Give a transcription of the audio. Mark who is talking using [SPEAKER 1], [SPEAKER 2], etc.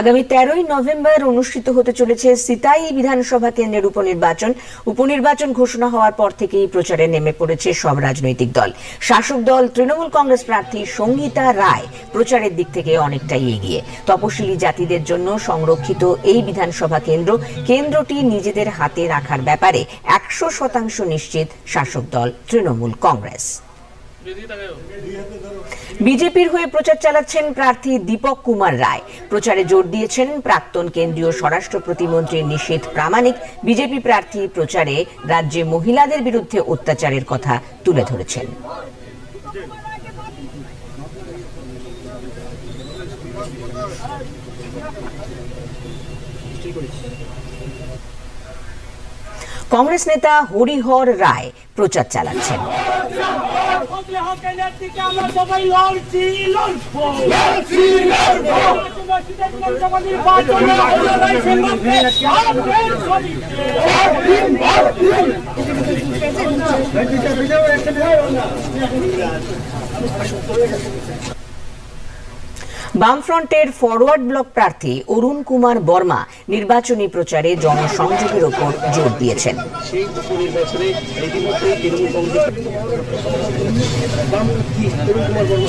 [SPEAKER 1] আগামী তেরোই নভেম্বর অনুষ্ঠিত হতে চলেছে সিতাই বিধানসভা কেন্দ্রের উপনির্বাচন। উপনির্বাচন ঘোষণা হওয়ার পর থেকেই প্রচারে নেমে পড়েছে সব রাজনৈতিক দল। শাসক দল, তৃণমূল কংগ্রেস প্রার্থী সঙ্গীতা রায় প্রচারের দিক থেকে অনেকটাই এগিয়ে। তপশিলি জাতিদের জন্য সংরক্ষিত এই বিধানসভা কেন্দ্র, কেন্দ্রটি নিজেদের হাতে রাখার ব্যাপারে একশো শতাংশ নিশ্চিত শাসক দল, তৃণমূল কংগ্রেস। বিজেপির হয়ে প্রচার চালাচ্ছেন প্রার্থী দীপক কুমার রায়। প্রচারে জোর দিয়েছেন প্রাক্তন কেন্দ্রীয় স্বরাষ্ট্র প্রতিমন্ত্রী নিশীথ প্রামাণিক। বিজেপি প্রার্থী প্রচারে রাজ্যে মহিলাদের বিরুদ্ধে অত্যাচারের কথা তুলে ধরেছেন। কংগ্রেস নেতা হরিহর রায় প্রচার চালাচ্ছেন।
[SPEAKER 2] হকের নেতৃত্বে আমরা সবাই লড়ছি লড়বো নির্বাচনে লড়াই সংগ্রামে সামনের ছবিতে।
[SPEAKER 1] বামফ্রন্টের ফরওয়ার্ড ব্লক প্রার্থী অরুণ কুমার বর্মা নির্বাচনী প্রচারে জনসংযোগের ওপর জোর দিয়েছেন
[SPEAKER 3] দাম কি তুমি তোমার বলো